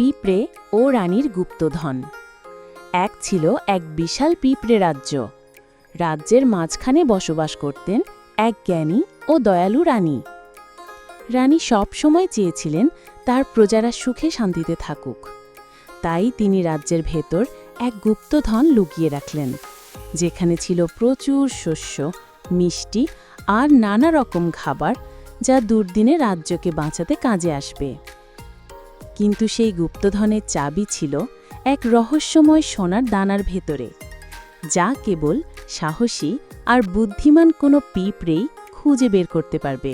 পিঁপড়ে ও রানীর গুপ্তধন। এক ছিল এক বিশাল পিঁপড়ে রাজ্য। রাজ্যের মাঝখানে বসবাস করতেন এক জ্ঞানী ও দয়ালু রানী। রানী সব সময় চেয়েছিলেন তার প্রজারা সুখে শান্তিতে থাকুক। তাই তিনি রাজ্যের ভেতর এক গুপ্তধন লুকিয়ে রাখলেন, যেখানে ছিল প্রচুর শস্য, মিষ্টি আর নানা রকম খাবার যা দুর্দিনে রাজ্যকে বাঁচাতে কাজে আসবে। কিন্তু সেই গুপ্তধনের চাবি ছিল এক রহস্যময় সোনার দানার ভেতরে, যা কেবল সাহসী আর বুদ্ধিমান কোনো পিঁপড়েই খুঁজে বের করতে পারবে।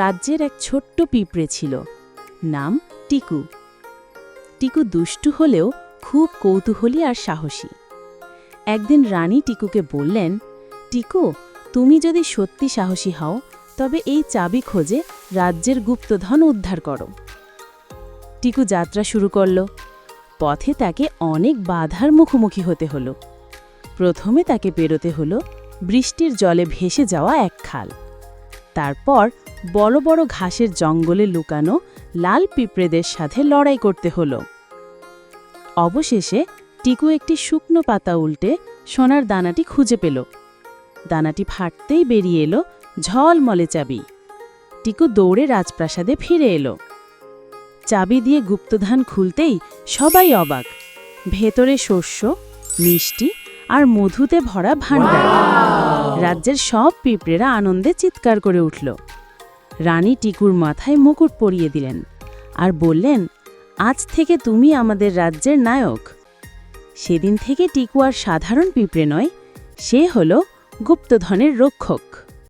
রাজ্যের এক ছোট্ট পিঁপড়ে ছিল, নাম টিকু। টিকু দুষ্টু হলেও খুব কৌতূহলী আর সাহসী। একদিন রানী টিকুকে বললেন, টিকু, তুমি যদি সত্যি সাহসী হও, তবে এই চাবি খোঁজে রাজ্যের গুপ্তধন উদ্ধার করো। টিকু যাত্রা শুরু করল। পথে তাকে অনেক বাধার মুখোমুখি হতে হলো। প্রথমে তাকে পেরোতে হলো বৃষ্টির জলে ভেসে যাওয়া এক খাল। তারপর বড় বড় ঘাসের জঙ্গলে লুকানো লাল পিঁপড়েদের সাথে লড়াই করতে হলো। অবশেষে টিকু একটি শুকনো পাতা উল্টে সোনার দানাটি খুঁজে পেল। দানাটি ফাটতেই বেরিয়ে এলো ঝলমলে চাবি। টিকু দৌড়ে রাজপ্রাসাদে ফিরে এলো। চাবি দিয়ে গুপ্তধান খুলতেই সবাই অবাক। ভেতরে শস্য, মিষ্টি আর মধুতে ভরা ভাণ্ডার। রাজ্যের সব পিঁপড়েরা আনন্দে চিৎকার করে উঠল। রানী টিকুর মাথায় মুকুট পরিয়ে দিলেন আর বললেন, আজ থেকে তুমি আমাদের রাজ্যের নায়ক। সেদিন থেকে টিকু আর সাধারণ পিঁপড়ে নয়, সে হল গুপ্তধনের রক্ষক।